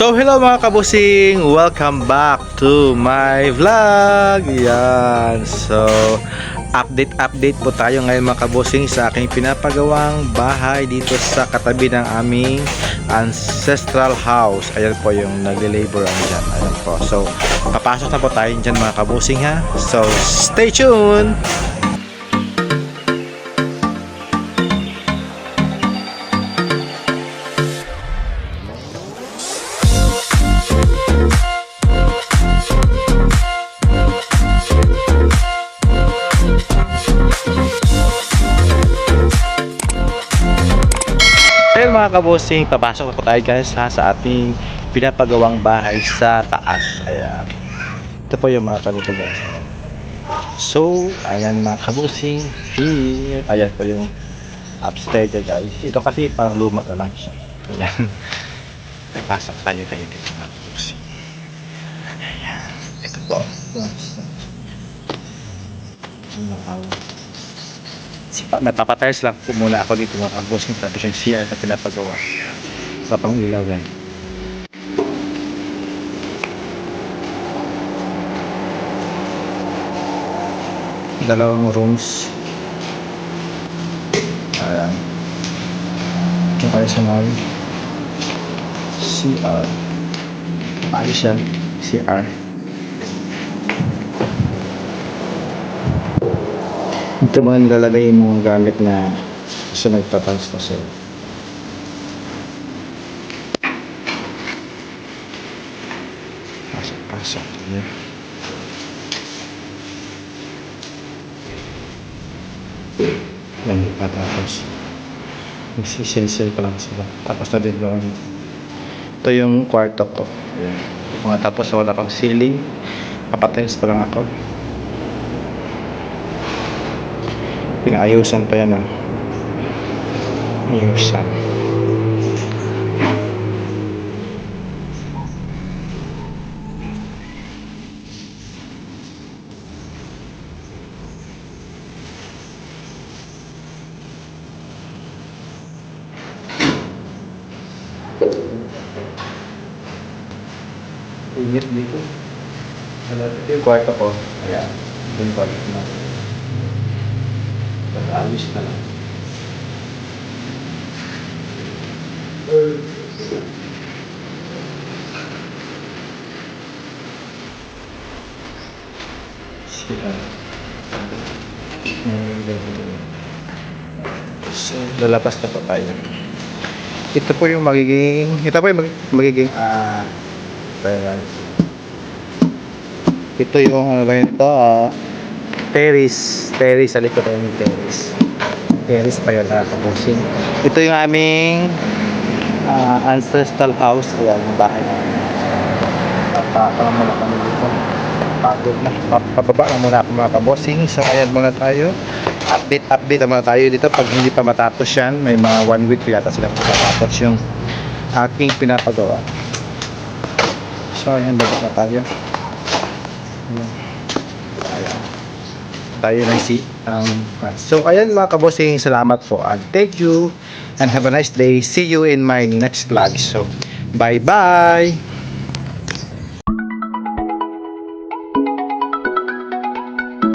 So hello mga kabusing, welcome back to my vlog. Yan. So update update po tayo ngayon mga kabusing sa aking pinapagawang bahay dito sa katabi ng aming ancestral house. Ayan po yung nagle-labor ano dyan. Ayan po. So papasok na po tayo dyan mga kabusing ha. So stay tuned. Mga kabosing, papasok na po tayo guys ha, sa ating pinapagawang bahay sa taas. Ayan. Ito po yung mga kanito guys. So, ayan mga kabosing. Here. Ayan po yung upstairs guys. Ito kasi parang luma na lang siya. Ayan. Pasok tayo tayo dito mga kabosing. Ayan. Ito po. Ayan. Sipa, napapatiles lang po muna ako dito mga kabosing tapos yung CR na pinapagawa sa pang ilawan. Dalawang rooms. Ayan. Ito kayo sa namin. CR. Ayos yan. CR. Ito mga nilalagay yung mga gamit na gusto nagtatans na sa'yo. Pasok, pasok. Yan. Yan, patapos. Nagsisilsil pa lang sila. Tapos na din lang. Ito yung kwarto ko. Yan. Mga tapos wala pang ceiling. Papatiles pa lang ako. Pinaayusan pa yan ah. Ayusan. Ingat dito. Kwarto ko. Ayan. Ito yung Pag-alis na lang. Sila. So, lalabas na po tayo. Ito po yung magiging, ito po yung mag- magiging, ah, uh, ito yung ano ba yun ito, ah, terrace, terrace, sa likod yung terrace. Terrace pa yun, nakakabusing. Ito yung aming ah, ancestral house, ayan, yung bahay namin. Papakarang muna kami dito. Pagod na. Pa- Pababa na muna ako mga kabosing. So, ayan muna tayo. Update, update na muna tayo dito. Pag hindi pa matapos yan, may mga one week yata sila matapos yung aking pinapagawa. So, ayan, baba na tayo. Ayan. Tayo ng si ang So, ayan mga kabosing, salamat po. And thank you. And have a nice day. See you in my next vlog. So, bye-bye.